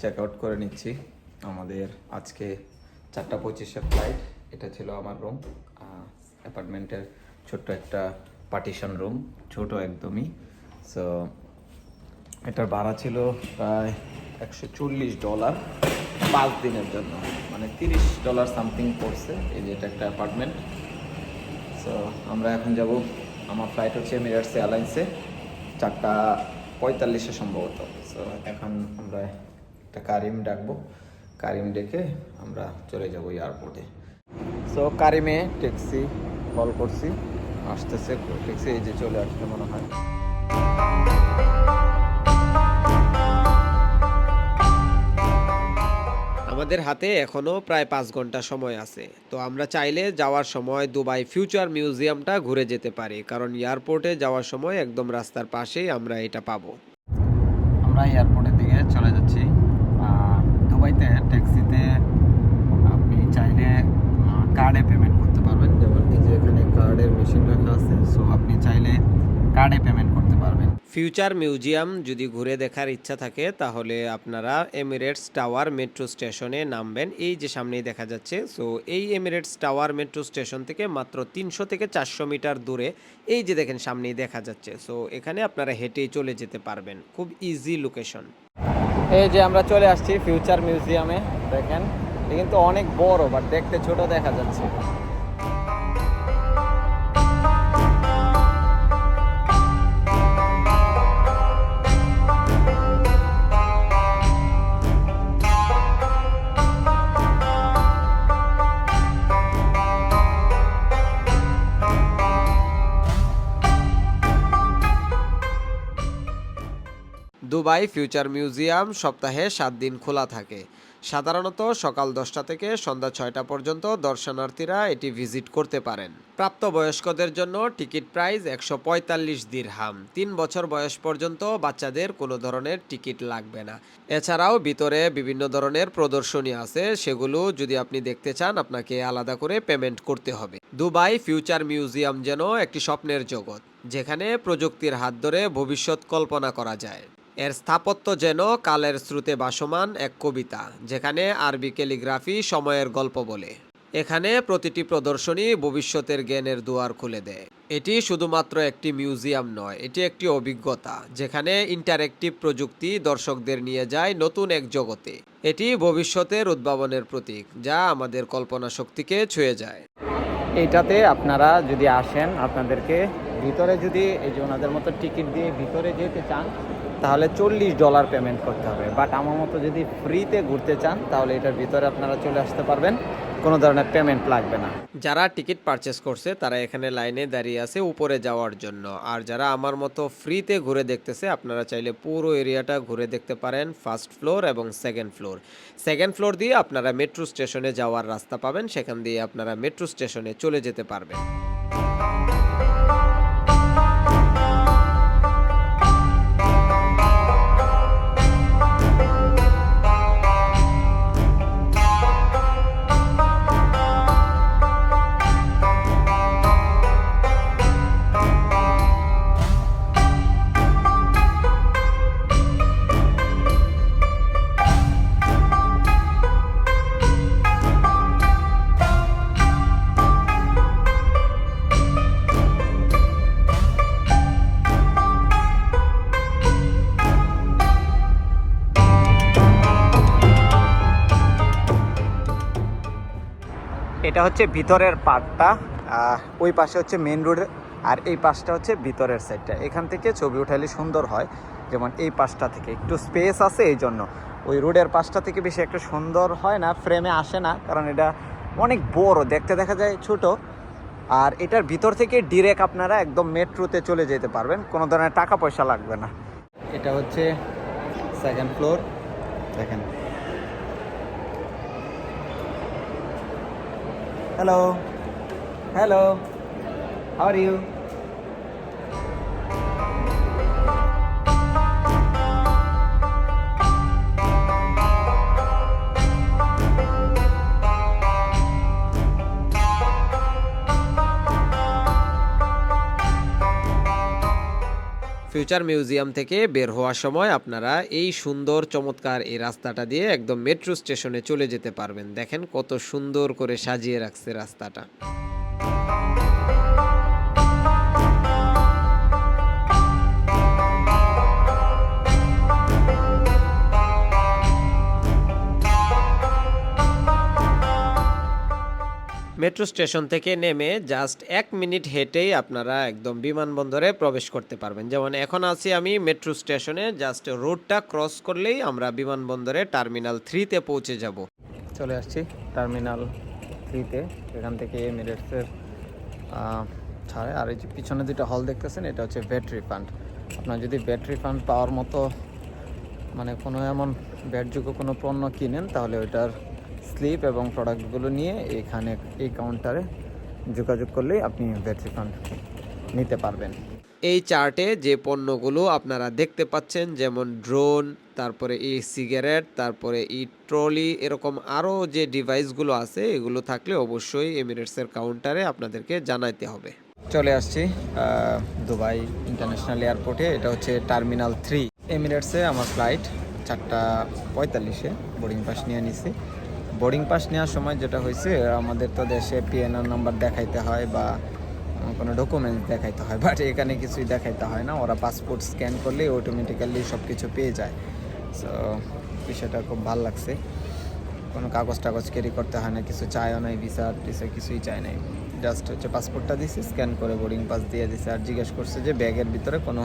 Check out করে নিচ্ছি আমাদের আজকে চারটা পঁচিশের ফ্লাইট এটা ছিল আমার রুম অ্যাপার্টমেন্টের ছোট্ট একটা পার্টিশন রুম ছোট একদমই। সো এটার ভাড়া ছিল প্রায় একশো চল্লিশ ডলার পাঁচ দিনের জন্য। মানে তিরিশ ডলার সামথিং পড়ছে এই যে এটা একটা অ্যাপার্টমেন্ট সো আমরা এখন যাব আমার ফ্লাইট হচ্ছে এমিরেটস এয়ারলাইন্সে চারটা পঁয়তাল্লিশে সম্ভবত। সো এখন আমরা একটা কারিম ডাকবো। কারিম ডেকে আমরা চলে যাব এয়ারপোর্টে সো কারিমে ট্যাক্সি কল করছি, আসতেছে। ট্যাক্সি এই যে চলে আসতে মনে হয়। আমাদের হাতে এখনও প্রায় পাঁচ ঘণ্টা সময় আছে। তো আমরা চাইলে যাওয়ার সময় দুবাই ফিউচার মিউজিয়ামটা ঘুরে যেতে পারি। কারণ এয়ারপোর্টে যাওয়ার সময় একদম রাস্তার পাশেই আমরা এটা পাবো। আমরা এয়ারপোর্টের দিকে চলে যাচ্ছি। দুবাইতে ট্যাক্সিতে আপনি চাইলে কার্ডে পেমেন্ট করতে পারবেন। যেমন এই এখানে কার্ডের মেশিন রাখা আছে সো আপনি চাইলে কার্ডে পেমেন্ট করতে পারবেন। ফিউচার মিউজিয়াম যদি ঘুরে দেখার ইচ্ছা থাকে, তাহলে আপনারা এমিরেটস টাওয়ার মেট্রো স্টেশনে নামবেন। এই যে সামনেই দেখা যাচ্ছে সো এই এমিরেটস টাওয়ার মেট্রো স্টেশন থেকে মাত্র তিনশো থেকে চারশো মিটার দূরে, এই যে দেখেন সামনেই দেখা যাচ্ছে। সো এখানে আপনারা হেঁটেই চলে যেতে পারবেন। খুব ইজি লোকেশন এই যে আমরা চলে আসছি ফিউচার মিউজিয়ামে দেখেন। কিন্তু অনেক বড় বাট দেখতে ছোট দেখা যাচ্ছে। দুবাই ফিউচার মিউজিয়াম সপ্তাহে সাত দিন খোলা থাকে। সাধারণত সকাল দশটা থেকে সন্ধ্যা ছয়টা পর্যন্ত দর্শনার্থীরা এটি ভিজিট করতে পারেন। প্রাপ্তবয়স্কদের জন্য টিকিট প্রাইস একশো পঁয়তাল্লিশ দিরহাম। তিন বছর বয়স পর্যন্ত বাচ্চাদের কোনো ধরনের টিকিট লাগবে না। এছাড়াও ভিতরে বিভিন্ন ধরনের প্রদর্শনী আছে, সেগুলো যদি আপনি দেখতে চান, আপনাকে আলাদা করে পেমেন্ট করতে হবে। দুবাই ফিউচার মিউজিয়াম যেন একটি স্বপ্নের জগৎ, যেখানে প্রযুক্তির হাত ধরে ভবিষ্যৎ কল্পনা করা যায়। এর স্থাপত্য যেন কালের স্রোতে ভাসমান এক কবিতা, যেখানে আরবি ক্যালিগ্রাফি সময়ের গল্প বলে। এখানে প্রতিটি প্রদর্শনী ভবিষ্যতের জ্ঞানের দুয়ার খুলে দেয়। এটি শুধুমাত্র একটি মিউজিয়াম নয়, এটি একটি অভিজ্ঞতা, যেখানে ইন্টারেক্টিভ প্রযুক্তি দর্শকদের নিয়ে যায় নতুন এক জগতে। এটি ভবিষ্যতের উদ্ভাবনের প্রতীক, যা আমাদের কল্পনা শক্তিকে ছুঁয়ে যায়। এইটাতে আপনারা যদি আসেন, আপনাদেরকে ভিতরে যদি এই যে ওনাদের মতো টিকিট দিয়ে ভিতরে যেতে চান তাহলে চল্লিশ ডলার পেমেন্ট করতে হবে। বাট আমার মতো যদি ফ্রিতে ঘুরতে চান, তাহলে এটার ভিতরে আপনারা চলে আসতে পারবেন। কোনো ধরনের পেমেন্ট লাগবে না। যারা টিকিট পারচেস করছে, তারা এখানে লাইনে দাঁড়িয়ে আছে উপরে যাওয়ার জন্য। আর যারা আমার মতো ফ্রিতে ঘুরে দেখতেছে, আপনারা চাইলে পুরো এরিয়াটা ঘুরে দেখতে পারেন ফার্স্ট ফ্লোর এবং সেকেন্ড ফ্লোর সেকেন্ড ফ্লোর দিয়ে আপনারা মেট্রো স্টেশনে যাওয়ার রাস্তা পাবেন। সেখান দিয়ে আপনারা মেট্রো স্টেশনে চলে যেতে পারবেন। এটা হচ্ছে ভিতরের পার্টটা ওই পাশে হচ্ছে মেন রোড আর এই পাশটা হচ্ছে ভিতরের সাইডটা এখান থেকে ছবি উঠালে সুন্দর হয়, যেমন এই পাশটা থেকে। একটু স্পেস আছে এই জন্য ওই রোডের পাশটা থেকে বেশি একটা সুন্দর হয় না ফ্রেমে আসে না, কারণ এটা অনেক বড়, দেখতে দেখা যায় ছোট। আর এটার ভিতর থেকে ডিরেক্ট আপনারা একদম মেট্রোতে চলে যেতে পারবেন, কোনো ধরনের টাকা পয়সা লাগবে না। এটা হচ্ছে সেকেন্ড ফ্লোর দেখেন Hello. Hello. How are you? Future museum থেকে বের হওয়ার সময় আপনারা এই সুন্দর, চমৎকার এই রাস্তাটা দিয়ে একদম মেট্রো স্টেশনে চলে যেতে পারবেন। দেখেন কত সুন্দর করে সাজিয়ে রাখছে রাস্তাটা। মেট্রো স্টেশন থেকে নেমে জাস্ট এক মিনিট হেঁটেই আপনারা একদম বিমানবন্দরে প্রবেশ করতে পারবেন। যেমন এখন আছি আমি মেট্রো স্টেশনে জাস্ট রোডটা ক্রস করলেই আমরা বিমানবন্দরে টার্মিনাল থ্রিতে পৌঁছে যাব। চলে আসছি টার্মিনাল থ্রিতে এখান থেকে এমিরেটসের ছাড়ে। আর এই যে পিছনে দুটো হল দেখতেছেন, এটা হচ্ছে ব্যাট রিফান্ড আপনার যদি ব্যাট রিফান্ড পাওয়ার মতো মানে কোনো এমন ব্যাটযোগ্য কোনো পণ্য কিনেন, তাহলে ওইটার স্লিপ এবং প্রোডাক্টগুলো নিয়ে এখানে এই কাউন্টারে যোগাযোগ করলেই আপনি ব্যাট রিফান্ড নিতে পারবেন। এই চার্টে যে পণ্যগুলো আপনারা দেখতে পাচ্ছেন যেমন ড্রোন তারপরে ই সিগারেট তারপরে ই ট্রলি এরকম আরও যে ডিভাইসগুলো আছে এগুলো থাকলে অবশ্যই এমিরেটসের কাউন্টারে আপনাদেরকে জানাইতে হবে। চলে আসছি দুবাই ইন্টারন্যাশনাল এয়ারপোর্টে এটা হচ্ছে টার্মিনাল থ্রি। এমিরেটসে আমার ফ্লাইট চারটা পঁয়তাল্লিশে বোর্ডিং পাস নিয়ে নিছি। বোর্ডিং পাস নেওয়ার সময় যেটা হয়েছে, আমাদের তো দেশে পিএনআর নাম্বার দেখাইতে হয় বা কোনো ডকুমেন্টস দেখাইতে হয় বাট এখানে কিছুই দেখাইতে হয় না। ওরা পাসপোর্ট স্ক্যান করলে অটোমেটিক্যালি সব কিছু পেয়ে যায়। সো বিষয়টা খুব ভালো লাগছে। কোনো কাগজ টাগজ ক্যারি করতে হয় না, কিছু চায়ও নাই ভিসা টিসা কিছুই চায় নাই। জাস্ট হচ্ছে পাসপোর্টটা দিছে স্ক্যান করে বোর্ডিং পাস দিয়ে দিছে আর জিজ্ঞেস করছে যে ব্যাগের ভিতরে কোনো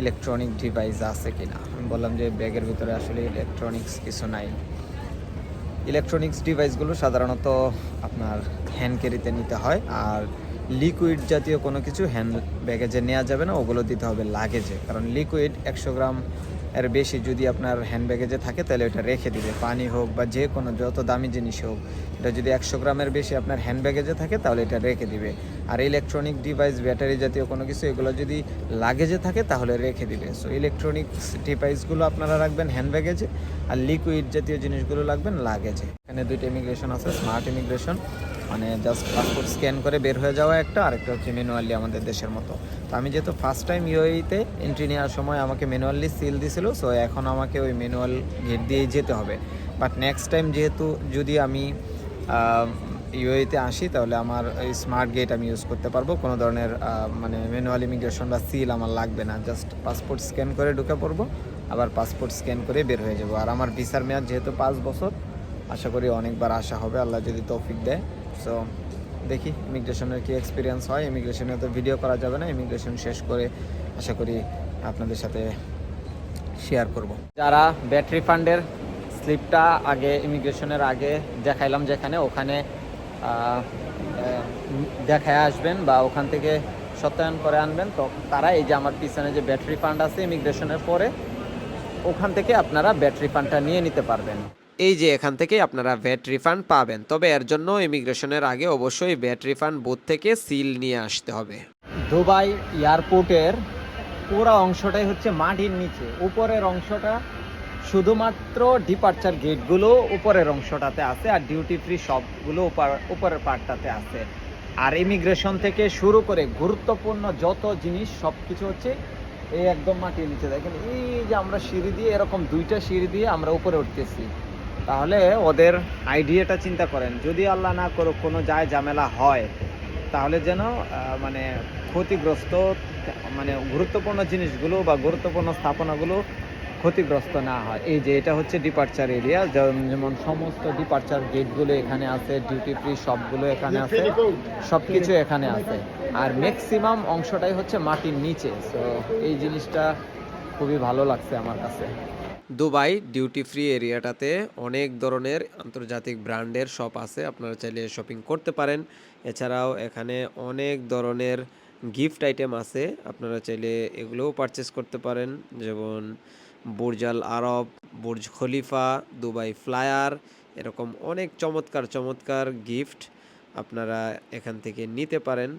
ইলেকট্রনিক ডিভাইস আছে কি না আমি বললাম যে ব্যাগের ভিতরে আসলে ইলেকট্রনিক্স কিছু নাই। ইলেকট্রনিক্স ডিভাইসগুলো সাধারণত আপনার হ্যান্ড ক্যারিতে নিতে হয়। আর লিকুইড জাতীয় কোনো কিছু হ্যান্ড ব্যাগেজে নেওয়া যাবে না, ওগুলো দিতে হবে লাগেজে কারণ লিকুইড একশো গ্রাম এর বেশি যদি আপনার হ্যান্ড ব্যাগেজে থাকে, তাহলে ওটা রেখে দিবে। পানি হোক বা যে কোনো যত দামি জিনিস হোক, এটা যদি একশো গ্রামের বেশি আপনার হ্যান্ড ব্যাগেজে থাকে, তাহলে এটা রেখে দিবে। আর ইলেকট্রনিক ডিভাইস ব্যাটারি জাতীয় কোনো কিছু, এগুলো যদি লাগেজে থাকে, তাহলে রেখে দিবে। সো ইলেকট্রনিক্স ডিভাইসগুলো আপনারা রাখবেন হ্যান্ড ব্যাগেজে আর লিকুইড জাতীয় জিনিসগুলো রাখবেন লাগেজে এখানে দুইটা ইমিগ্রেশন আছে স্মার্ট ইমিগ্রেশন মানে জাস্ট পাসপোর্ট স্ক্যান করে বের হয়ে যাওয়া একটা, আরেকটা হচ্ছে ম্যানুয়ালি আমাদের দেশের মতো। তো আমি যেহেতু ফার্স্ট টাইম ইউএইতে এন্ট্রি নেওয়ার সময় আমাকে ম্যানুয়ালি সিল দিছিল সো এখন আমাকে ওই ম্যানুয়াল গেট দিয়েই যেতে হবে। বাট নেক্সট টাইম যেহেতু যদি আমি ইউএইতে আসি, তাহলে আমার এই স্মার্ট গেট আমি ইউজ করতে পারব। কোনো ধরনের মানে ম্যানুয়াল ইমিগ্রেশন বা সিল আমার লাগবে না। জাস্ট পাসপোর্ট স্ক্যান করে ঢুকে পড়ব, আবার পাসপোর্ট স্ক্যান করে বের হয়ে যাব। আর আমার ভিসার মেয়াদ যেহেতু পাঁচ বছর, আশা করি অনেকবার আসা হবে। আল্লাহ যদি তৌফিক দেয়। সো দেখি ইমিগ্রেশনের কি এক্সপিরিয়েন্স হয়। ইমিগ্রেশনে তো ভিডিও করা যাবে না। ইমিগ্রেশন শেষ করে আশা করি আপনাদের সাথে শেয়ার করব। যারা ব্যাটারি ফান্ডের স্লিপটা আগে ইমিগ্রেশনের আগে দেখাইলাম যেখানে, ওখানে দেখায় আসবেন বা ওখান থেকে সত্যায়ন করে আনবেন, তো তারা এই যে আমার পিছনে যে ব্যাটারি ফান্ড আছে ইমিগ্রেশনের পরে, ওখান থেকে আপনারা ব্যাটারি ফান্ডটা নিয়ে নিতে পারবেন। এই যে এখান থেকে আপনারা ভ্যাট রিফান্ড পাবেন। তবে এর জন্য ইমিগ্রেশনের আগে অবশ্যই ভ্যাট রিফান্ড বুথ থেকে সিল নিয়ে আসতে হবে। দুবাই এয়ারপোর্টের পুরো অংশটাই হচ্ছে মাটির নিচে। উপরের অংশটা শুধুমাত্র ডিপার্চার গেটগুলো উপরের অংশটাতে আছে আর ডিউটি ফ্রি সবগুলো উপরের পার্টটাতে আছে। আর ইমিগ্রেশন থেকে শুরু করে গুরুত্বপূর্ণ যত জিনিস সব কিছু হচ্ছে এই একদম মাটির নিচে। দেখেন এই যে আমরা সিঁড়ি দিয়ে, এরকম দুইটা সিঁড়ি দিয়ে আমরা উপরে উঠতেছি। তাহলে ওদের আইডিয়াটা চিন্তা করেন। যদি আল্লাহ না করুক কোনো যায় ঝামেলা হয় তাহলে যেন মানে ক্ষতিগ্রস্ত মানে গুরুত্বপূর্ণ জিনিসগুলো বা গুরুত্বপূর্ণ স্থাপনাগুলো ক্ষতিগ্রস্ত না হয়। এই যে এটা হচ্ছে ডিপার্চার এরিয়া যেমন সমস্ত ডিপার্চার গেটগুলো এখানে আছে ডিউটি ফ্রি সবগুলো এখানে আছে সব কিছু এখানে আছে। আর ম্যাক্সিমাম অংশটাই হচ্ছে মাটির নিচে। তো এই জিনিসটা খুবই ভালো লাগছে আমার কাছে। দুবাই ডিউটি ফ্রি এরিয়াটাতে অনেক ধরনের আন্তর্জাতিক ব্র্যান্ডের শপ আছে, আপনারা চাইলে শপিং করতে পারেন। এছাড়াও এখানে অনেক ধরনের গিফট আইটেম আছে, আপনারা চাইলে এগুলোও পারচেস করতে পারেন। যেমন Burj Al Arab Burj Khalifa Dubai flyer এরকম অনেক চমৎকার চমৎকার গিফট আপনারা এখান থেকে নিতে পারেন।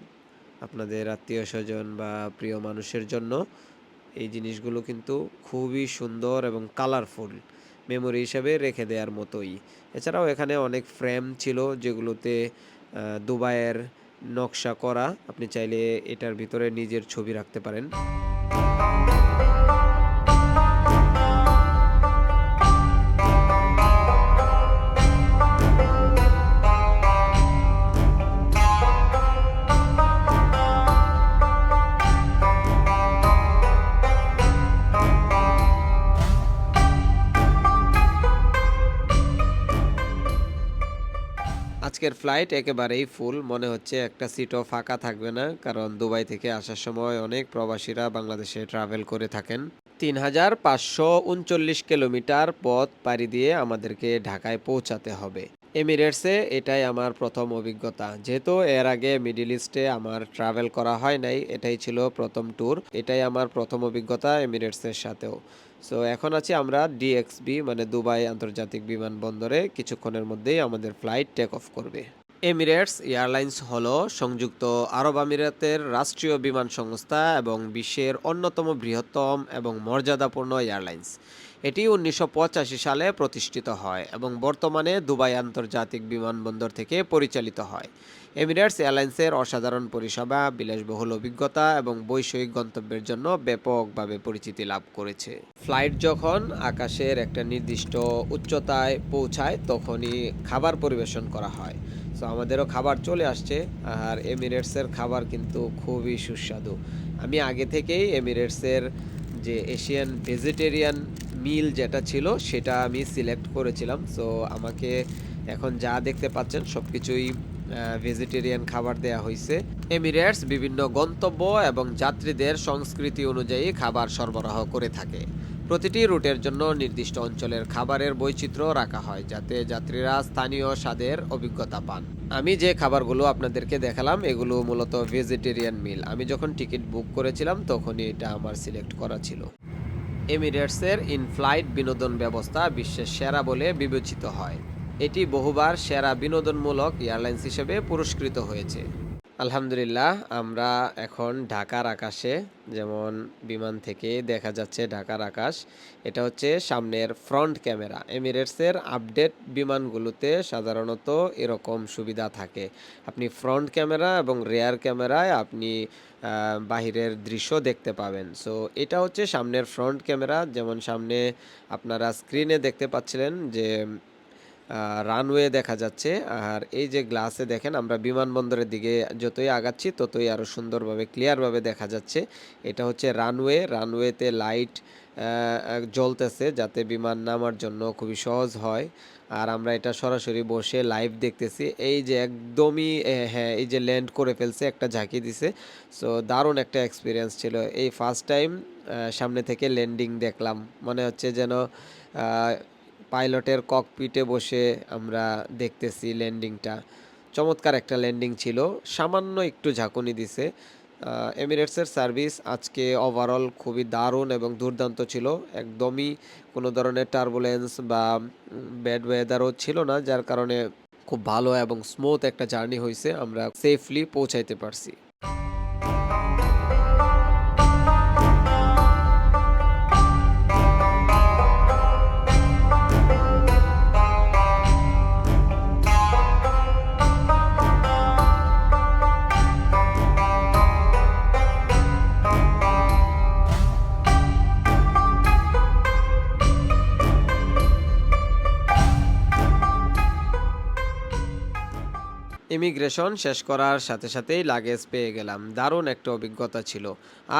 আপনাদের আত্মীয় স্বজন বা প্রিয় মানুষের জন্য। এই জিনিসগুলো কিন্তু খুবই সুন্দর এবং কালারফুল মেমোরি হিসাবে রেখে দেওয়ার মতোই। এছাড়াও এখানে অনেক ফ্রেম ছিল যেগুলোতে দুবাইয়ের নকশা করা। আপনি চাইলে এটার ভিতরে নিজের ছবি রাখতে পারেন। আজকের ফ্লাইট একেবারেই ফুল মনে হচ্ছে একটা সিটও ফাঁকা থাকবে না, কারণ দুবাই থেকে আসার সময় অনেক প্রবাসীরা বাংলাদেশে ট্রাভেল করে থাকেন। তিন হাজার পাঁচশো উনচল্লিশ কিলোমিটার পথ পাড়ি দিয়ে আমাদেরকে ঢাকায় পৌঁছাতে হবে। এমিরেটসে এটাই আমার প্রথম অভিজ্ঞতা। যেহেতু এর আগে মিডিল ইস্টে আমার ট্রাভেল করা হয় নাই, এটাই ছিল প্রথম ট্যুর এটাই আমার প্রথম অভিজ্ঞতা এমিরেটসের সাথেও। সো এখন আছি আমরা ডিএক্সবি মানে দুবাই আন্তর্জাতিক বিমানবন্দরে। কিছুক্ষণের মধ্যেই আমাদের ফ্লাইট টেক অফ করবে। এমিরেটস এয়ারলাইন্স হলো সংযুক্ত আরব আমিরাতের রাষ্ট্রীয় বিমান সংস্থা এবং বিশ্বের অন্যতম বৃহত্তম এবং মর্যাদাপূর্ণ এয়ারলাইন্স এটি উনিশশো পঁচাশি সালে প্রতিষ্ঠিত হয় এবং বর্তমানে দুবাই আন্তর্জাতিক বিমানবন্দর থেকে পরিচালিত হয়। এমিরেটস এয়ারলাইন্সের অসাধারণ পরিষেবা, বিলাসবহুল অভিজ্ঞতা এবং বৈষয়িক গন্তব্যের জন্য ব্যাপকভাবে পরিচিতি লাভ করেছে। ফ্লাইট যখন আকাশের একটা নির্দিষ্ট উচ্চতায় পৌঁছায়, তখনই খাবার পরিবেশন করা হয়। সো আমাদেরও খাবার চলে আসছে, আর এমিরেটসের খাবার কিন্তু খুবই সুস্বাদু। আমি আগে থেকেই এমিরেটসের যে এশিয়ান ভেজিটেরিয়ান মিল যেটা ছিল, সেটা আমি সিলেক্ট করেছিলাম। সো আমাকে এখন যা দেখতে পাচ্ছেন সব কিছুই ভেজিটেরিয়ান খাবার দেয়া হয়েছে এমিরেটস বিভিন্ন গন্তব্য এবং যাত্রীদের সংস্কৃতি অনুযায়ী খাবার সরবরাহ করে থাকে। প্রতিটি রুটের জন্য নির্দিষ্ট অঞ্চলের খাবারের বৈচিত্র্য রাখা হয়, যাতে যাত্রীরা স্থানীয় স্বাদের অভিজ্ঞতা পান। আমি যে খাবারগুলো আপনাদেরকে দেখালাম, এগুলো মূলত ভেজিটেরিয়ান মিল আমি যখন টিকিট বুক করেছিলাম, তখনই এটা আমার সিলেক্ট করা ছিল। এমিরেটসের ইন ফ্লাইট বিনোদন ব্যবস্থা বিশ্বের সেরা বলে বিবেচিত হয়। এটি বহুবার সেরা বিনোদনমূলক এয়ারলাইন্স হিসেবে পুরস্কৃত হয়েছে। আলহামদুলিল্লাহ, আমরা এখন ঢাকার আকাশে, যেমন বিমান থেকে দেখা যাচ্ছে ঢাকার আকাশ, এটা হচ্ছে সামনের ফ্রন্ট ক্যামেরা। এমিরেটসের আপডেট বিমানগুলোতে সাধারণত এরকম সুবিধা থাকে। আপনি ফ্রন্ট ক্যামেরা এবং রেয়ার ক্যামেরায় আপনি বাহিরের দৃশ্য দেখতে পাবেন। সো এটা হচ্ছে সামনের ফ্রন্ট ক্যামেরা, যেমন সামনে আপনারা স্ক্রিনে দেখতে পাচ্ছিলেন যে রানওয়ে দেখা যাচ্ছে। আর এই যে গ্লাসে দেখেন, আমরা বিমানবন্দরের দিকে যতই আগাচ্ছি, ততই আরও সুন্দরভাবে ক্লিয়ারভাবে দেখা যাচ্ছে। এটা হচ্ছে রানওয়ে রানওয়েতে লাইট জ্বলতেছে যাতে বিমান নামার জন্য খুবই সহজ হয়। আর আমরা এটা সরাসরি বসে লাইভ দেখতেছি। এই যে একদমই হ্যাঁ এই যে ল্যান্ড করে ফেলছে, একটা ঝাঁকি দিছে। সো দারুণ একটা এক্সপিরিয়েন্স ছিল। এই ফার্স্ট টাইম সামনে থেকে ল্যান্ডিং দেখলাম। মনে হচ্ছে যেন পাইলটের ককপিটে বসে আমরা দেখতেছি ল্যান্ডিংটা চমৎকার একটা ল্যান্ডিং ছিল। সামান্য একটু ঝাঁকুনি দিছে। এমিরেটসের সার্ভিস আজকে ওভারঅল খুবই দারুণ এবং দুর্দান্ত ছিল। একদমই কোনো ধরনের টার্বুলেন্স বা ব্যাড ওয়েদারও ছিল না, যার কারণে খুব ভালো এবং স্মুথ একটা জার্নি হয়েছে আমরা সেফলি পৌঁছাইতে পারছি। ইমিগ্রেশন শেষ করার সাথে সাথেই লাগেজ পেয়ে গেলাম। দারুণ একটা অভিজ্ঞতা ছিল।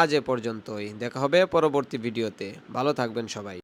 আজ এ পর্যন্তই। দেখা হবে পরবর্তী ভিডিওতে। ভালো থাকবেন সবাই।